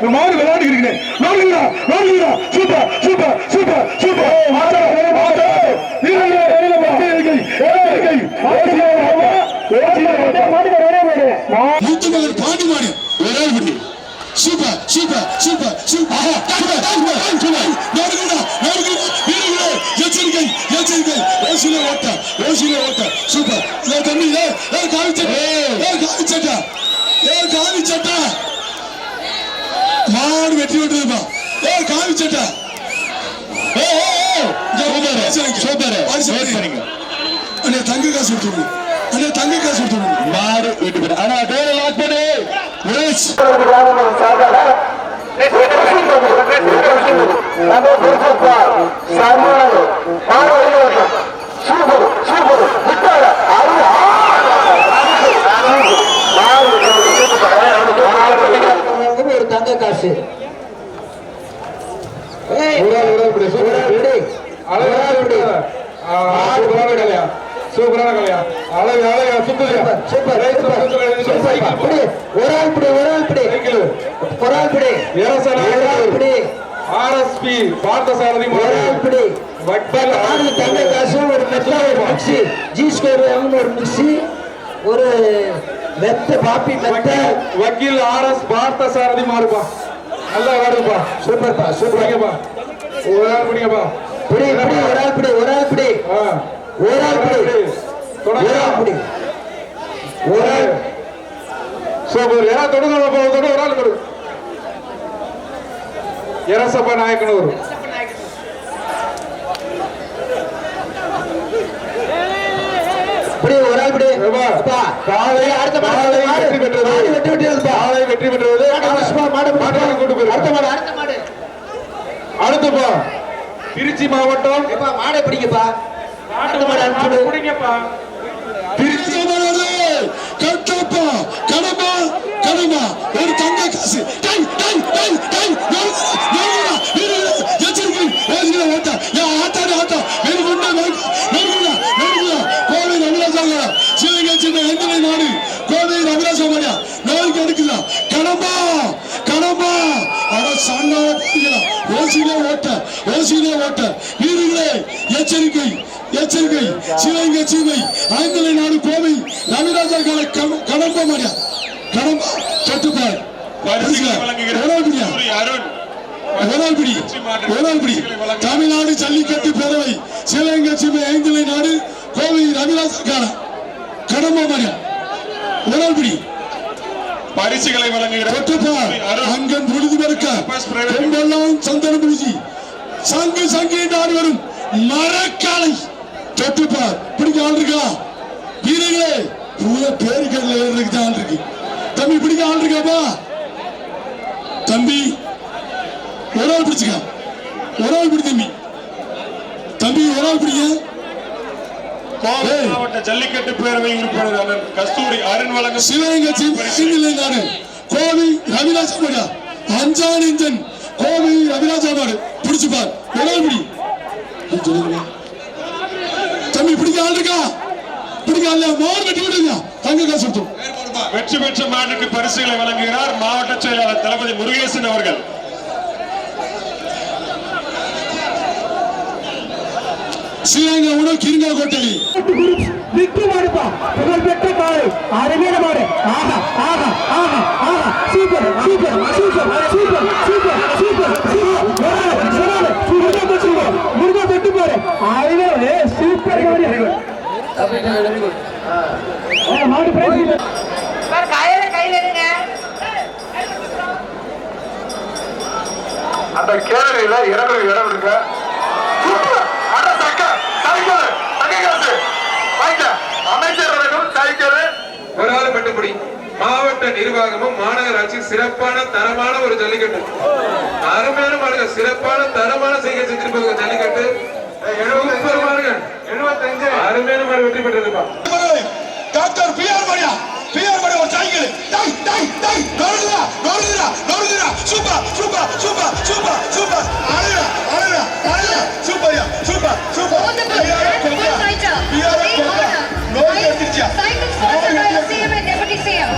இந்த மாடு விளையாடி இருக்கிறேன் நோடுகிறா நோடுகிறா super super super. Super Pandi மாடு. ஒரே பட்டி சூப்பர் சூப்பர் சூப்பர் சூப்பர். எச்சரிக்கை எச்சரிக்கை. ஓசில ஓட்ட ஓசில ஓட்ட. சூப்பர். தம்பி ஏ காவி சட்டை ஏ காவி சட்டை ஏ காவி சட்டை வெட்டி விட்டுருப்பா ஏ காவி சட்டை ஏ ஏ. சூப்பர். சூப்பர். பரிசு அண்ணே தங்க காசு எடுத்துருங்க அண்ணே தங்க காசு எடுத்துருங்க மாடு விட்டு ஆனா டோரை லாக் பண்ணு சுரேஷ் ஒரு தங்க காசு ஏய், விடு. சூப்பரான கலையா அழகு அழகா சுத்துறியா சூப்பர், சூப்பர், சூப்பர். பிடி. ஒரு ஆள் பிடி, ஒரு ஆள் பிடி. ஒரு ஆள் பிடி. ஒரு ஆள் பிடி. ஆர்எஸ்பி பார்த்தசாரதி ஒரு ஆள் பிடி. வக்கீல் ஆறு தங்க காசு, ஒரு மெத்தா, ஒரு மிக்ஸி. ஜி ஸ்கொயர் ஒரு மிக்ஸி, ஒரு மெத்த பாப்பி மெத்த. வக்கீல் ஆர் எஸ் பார்த்தசாரதி மாறுப்பா. நல்லா வருதுப்பா சூப்பர்ப்பா சூப்பர். பிடிங்கப்பா ஒரு ஆள் பிடிங்கப்பா. பிடி பிடி ஒரு ஆள் பிடி ஒரு ஆள் பிடி ஒரு ஆள் பிடி ஒரு ஆள் பிடி ஒரு ஆள் சூப்பர் யாரா தொடுங்க தொடு ஒரு ஆள் கொடு எரசப்ப நாயக்கனூர் அடுத்த மாடு, காலை மாடு. அடுத்த மாடு அடுத்த மாடு அடுத்துப்பா திருச்சி மாவட்டம். ஏப்பா மாடை பிடிங்கப்பா. அடுத்த மாடு அனுப்பிடு பிடிங்கப்பா. திருச்சி கட்டப்பா. கடமா கடமா ஒரு தங்க காசு. டை டை டை டை எச்சரிக்கை. ஓட்ட. ஆட்டாடி ஆட்டா கோவை ரவிராஜாங்க சிவகங்கை சின்ன எந்தனை நாடு கோவை ரவிராஜா மாடியா நோய்க்கு எடுக்குதா? கடம்பா கடம்பா அட சண்டை ஓட்டுகிறா ஓசிலே ஓட்ட. ஓசிலே ஓட்ட. வீரர்களே எச்சரிக்கை எச்சரிக்கை. சிவகங்கை சீமை ஆங்கில நாடு கோவை. ரவிராஜா கால கடம்பா மாடியா கடம்பா ஒராள்பிடி தமிழ்நாடு ஜல்லிக்கட்டு பேரவை. சிவகங்கை சீமை ஐந்திலை நாடு கோவை ரவிராஜா கால கடம்பா மாடியா ஒராள்பிடி பரிசுகளை வழங்குகிற தொட்டுப்பார் அங்கன் பொழுது பெருக்க சந்தன பூஜி சங்கு சங்கு என்று ஆடி வரும் மரக்காலை தொட்டுப்பார். பிடிக்க ஆள் இருக்கா? வீரர்களே பூரா பேருக்கல்ல ஏறதுக்கு தான் இருக்கு. தம்பி பிடிக்க ஆள் இருக்காப்பா தம்பி ஒரு ஆள் பிடிச்சுக்க. ஒரு ஆள் பிடி தம்பி. தம்பி ஒரு ஆள் ஏய். மாவட்ட ஜல்லிக்கட்டு பேரவை உறுப்பினர் கஸ்தூரி அருண் வழங்கும் சிவகங்கை கோவை ரவிராஜா மாடு அஞ்சான் இஞ்சன் கோவை ரவிராஜா மாடு பிடிச்சு பார் எல்லாம் பிடி தம்பி பிடிக்க ஆள் இருக்கா? பிடிக்க ஆள்? மோர் வெட்டி விடுங்க. தங்க காசு வெற்றி பெற்ற மாட்டுக்கு பரிசுகளை வழங்குகிறார் மாவட்ட செயலாளர் தளபதி முருகேசன் அவர்கள். உணவு கிருங்கா கோட்டை விக்கு மாடுப்பா புகழ் பெற்ற மாடு அருமையான மாடு ஆஹா ஆஹா ஆஹா ஆஹா. Super super super super super super Muruga super Muruga பெற்று பாரு அருமையான சூப்பர் மாடு பிரைஸ் சார் கையில கையில எடுங்க அந்த கேரளையில இறங்குற இடம் இருக்க சூப்பர் அட சக்க சைக்கிள் தங்க காசு வாங்க அமைச்சர் வழங்கும் சைக்கிள் ஒரு ஆள் பெட்டுப்படி மாவட்ட நிர்வாகமும் மாநகராட்சி சிறப்பான தரமான ஒரு ஜல்லிக்கட்டு. அருமையான மாடுங்க சிறப்பான தரமான செய்கை செஞ்சிருப்பாங்க ஜல்லிக்கட்டு. சூப்பர் அருமையான மாதிரி வெற்றி பெற்றதுப்பா. டாக்டர் பி ஆர் மணியா பி ஆர் மணி ஒரு சைக்கிள். டை டை டை நொறுதுடா நொறுதுடா நொறுதுடா super super super super super. அழகா அழகா அழகா சூப்பர்யா super super. P R Konda P R Konda நோய் எடுத்துச்சா cycle sponsor by CM and deputy CM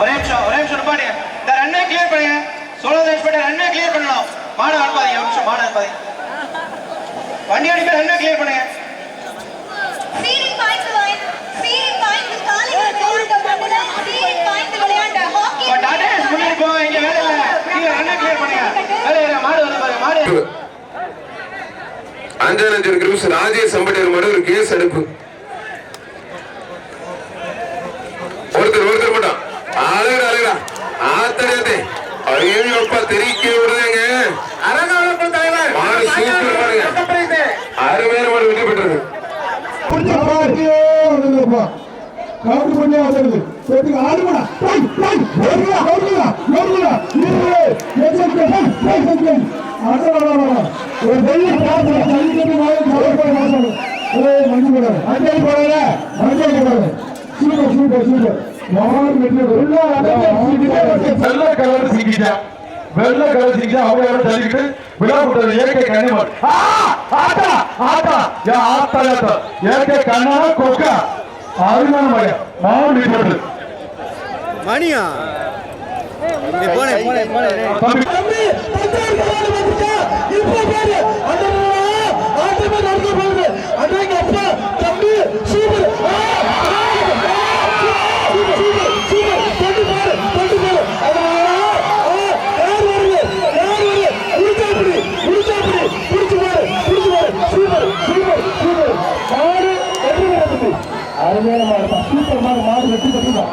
ஒரே நிமிஷம் ஒரே நிமிஷம் நிப்பாடுங்க இந்த ரன்னை கிளியர் பண்ணுங்க சோழ தேஷ்பட்டை ரன்னை கிளியர் பண்ணணும். மாடு அனுப்பாதீங்க ஒரு நிமிஷம் மாடு அனுப்பாதீங்க வண்டி அடிக்கிற என்ன கிளியர் பண்ணுங்க அஞ்சனஞ்சன் கிரிமிஸ் ராஜே சம்பட்டியர் மட்டும் கேஸ் எடுப்பு. ஒருத்தர் ஒருத்தர் மட்டும். அழகுடா அழகுடா. ஆத்தடியாத்தே ஐயோ அப்பா தெரிவிக்க அறிவிக்கப்பட்டது கவுண்ட் பண்ணி வந்துருது பெட்டுக்கு ஆடுமடா டேய் டேய் ஓடுடா ஓடுடா ஓடுடா நீயே எக்ஸெட் பண்ணு எக்ஸெட் பண்ணு ஆடுடா ஒரு பெரிய பாத்துல தள்ளிட்டு போய் கவர் போய் சூப்பர் சூப்பர் சூப்பர் மாவன் மெட்ல நல்ல கலர் சிக்கிட்டா வெள்ள கலசிக்கு அவங்களோட தள்ளிக்கிட்டு விழாப்பட்டது ஏகே கனிமன் ஆட்டா ஆட்டா யா ஆட்டா ஆட்டா ஏகே கண்ணா கொக்கா. அருமையான மகன். மாவுண்ட் இப்பட்டு மணியா? அப்பா தம்பி சூப்பர். அடையாளமாக இருக்கும். சூப்பர் மாடு மாடு வெற்றி பெற்றுதான்.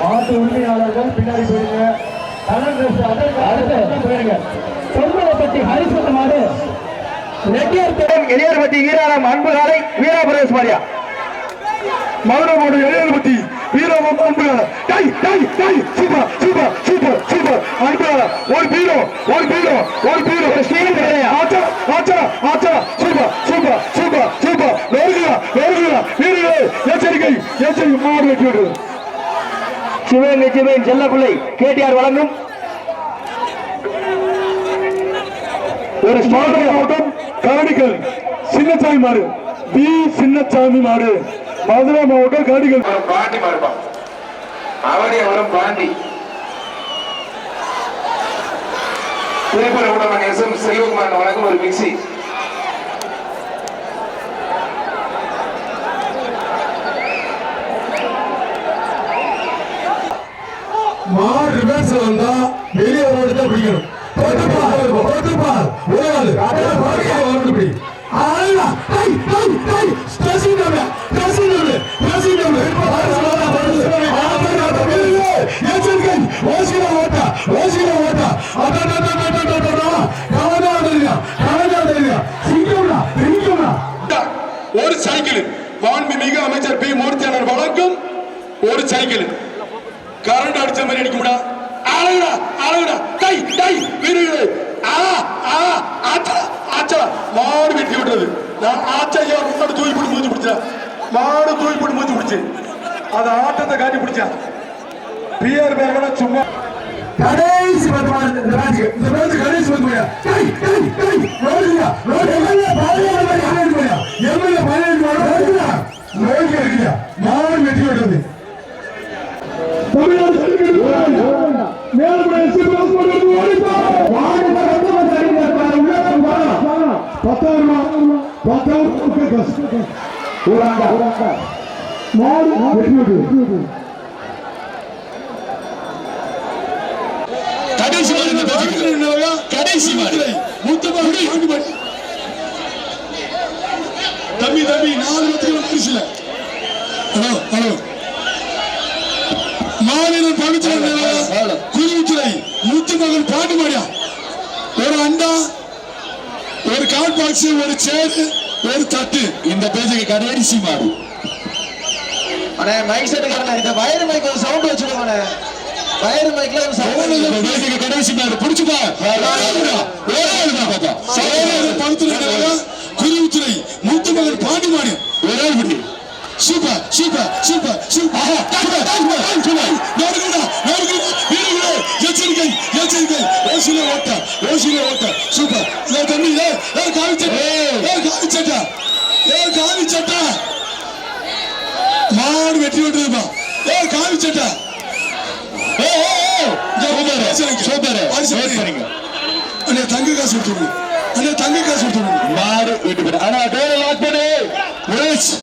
மாட்டு உரிமையாளர்கள் பின்னாடி போயிருங்க இளையர்பட்டி வீராரம் அன்பு காலை வீராபுரேஸ்வரியா. மதுரை மாவட்டம் இளையர்பட்டி எழுபத்தி வீரம் அன்புகார டை tie tie super super super super அன்புகார ஒரு பீரோ ஒரு பீரோ ஒரு பீரோ ஆச்சா ஆச்சா ஆச்சா சூப்பர் சூப்பர் சூப்பர் சூப்பர் வேறுகிறா வேறுகிறா வீரர்களே எச்சரிக்கை எச்சரிக்கை வெட்டி விடுது சிவன் நிச்சயமேன் செல்லப்பிள்ளை. கேடிஆர் வழங்கும். ஒரு ஸ்மார்ட் மாவட்டம் கரடிக்கல் சின்னசாமி மாடு பி சின்னசாமி மாடு மதுரை மாவட்டம் காடிகள். பாண்டி மருமம் அவனியவரம் பாண்டி. திருப்பரங்குடமன் எஸ் எம் செல்வகுமார் வழங்கும் ஒரு மிக்சி. மாடு ரிவர்ஸ் வெளியே ஓடுதா பிடிக்கணும். பொதுப்பா பொதுப்பா ஒரு சைக்கிள் கரண்ட் அடிச்ச மாதிரி அடிக்கும்டா. அழகுடா அழகுடா. டை டை வீரர்களே ஆ ஆ ஆச்சா ஆச்சா. மாடு வெட்டி விடுறது நான் ஆச்சா ஐயா முன்னாடி தூக்கி போட்டு மூஞ்சி பிடிச்சா? மாடு தூக்கி போட்டு மூஞ்சி பிடிச்சேன் அது ஆட்டத்தை காட்டி பிடிச்சா. பிஆர் பேர் சும்மா கடைசி பத்து மாடு இந்த மேட்ச் இந்த மேட்ச் கடைசி பத்து பார்த்தா ஃபோக்கஸ் ஓராண்டா கடைசி மாடு. கடைசி மாடு மூத்தமா ரெண்டு மாடு தம்பி தம்பி நாலு பத்திரிகை புரிசல ஹலோ ஹலோ மாநிலம் முத்து மகன் பாட்டு மாடியா ஒரு அண்டா கால்பாக்ஸு ஒரு சேரு ஒரு தட்டு இந்த பேஜுக்கு கடைசி மாடு. அண்ணே மைக் இந்த வயர் மைக் ஒரு சவுண்ட் வச்சுக்கோங்க வயர் மைக்ல ஒரு சவுண்ட் பேஜுக்கு கடைசி மாடு. புடிச்சுப்பா. ஒரே ஆளு தான் பாப்பா? சவுண்ட் படுத்துறதுக்காக குருவித்துறை மூத்த மாடு ஒரே ஆள் பண்ணி. Super super super super. நறுக்குடா நறுக்குடா வீடுகளே எச்சரிக்கை எச்சரிக்கை. ஓட்ட. ஏ காவி சட்டை. ஏ. காவி சட்டை. ஏ காவி சட்டை. மாடு வெட்டி விட்டுருப்பா ஏ காவி சட்டை. ஏ ஏ ஏ சூப்பர் அண்ணே தங்க காசு விட்டுருங்க அண்ணே தங்க காசு விட்டுருங்க மாடு வெட்டி விட்டு ஆனா டோரை லாக் பண்ணு.